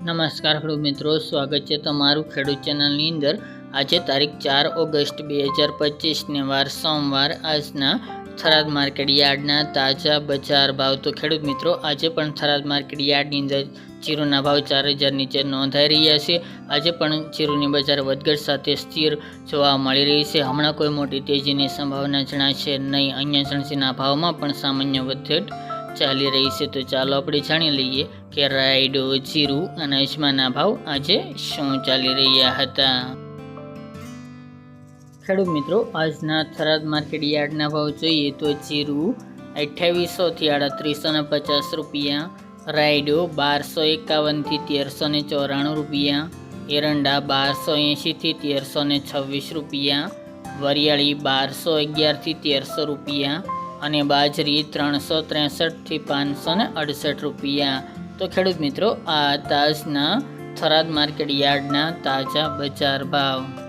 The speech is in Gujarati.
નમસ્કાર ખેડૂત મિત્રો, સ્વાગત છે તમારું ખેડૂત ચેનલની અંદર. આજે તારીખ ચાર ઓગસ્ટ બે હજાર પચીસને વાર સોમવાર, આજના થરાદ માર્કેટ યાર્ડના તાજા બજાર ભાવ. તો ખેડૂત મિત્રો, આજે પણ થરાદ માર્કેટ યાર્ડની અંદર જીરુના ભાવ ચાર હજાર નીચે નોંધાઈ રહ્યા છે. આજે પણ જીરુની બજાર વધઘટ સાથે સ્થિર જોવા મળી રહી છે. હમણાં કોઈ મોટી તેજીની સંભાવના જણાશે નહીં. અહીંયા જણસીના ભાવમાં પણ સામાન્ય વધઘટ ચાલી રહી છે, તો ચાલો આપણે જાણી લઈએ કે રાયડો, જીરું અને અજમાના ભાવ આજે શું ચાલી રહ્યા હતા. ખેડૂત મિત્રો, આજના થરાદ માર્કેટ યાર્ડના ભાવ જોઈએ તો જીરું અઠ્યાવીસોથી આડત્રીસો ને પચાસ રૂપિયા, રાયડો બારસો એકાવનથી તેરસો ને ચોરાણું રૂપિયા, એરંડા બારસો એંશીથી તેરસો ને છવ્વીસ રૂપિયા, વરિયાળી બારસો અગિયારથી તેરસો રૂપિયા અને બાજરી ત્રણસો ત્રેસઠથી પાંચસો ને અડસઠ રૂપિયા. તો ખેડૂત મિત્રો, આ તાજના થરાદ માર્કેટ યાર્ડના તાજા બજાર ભાવ.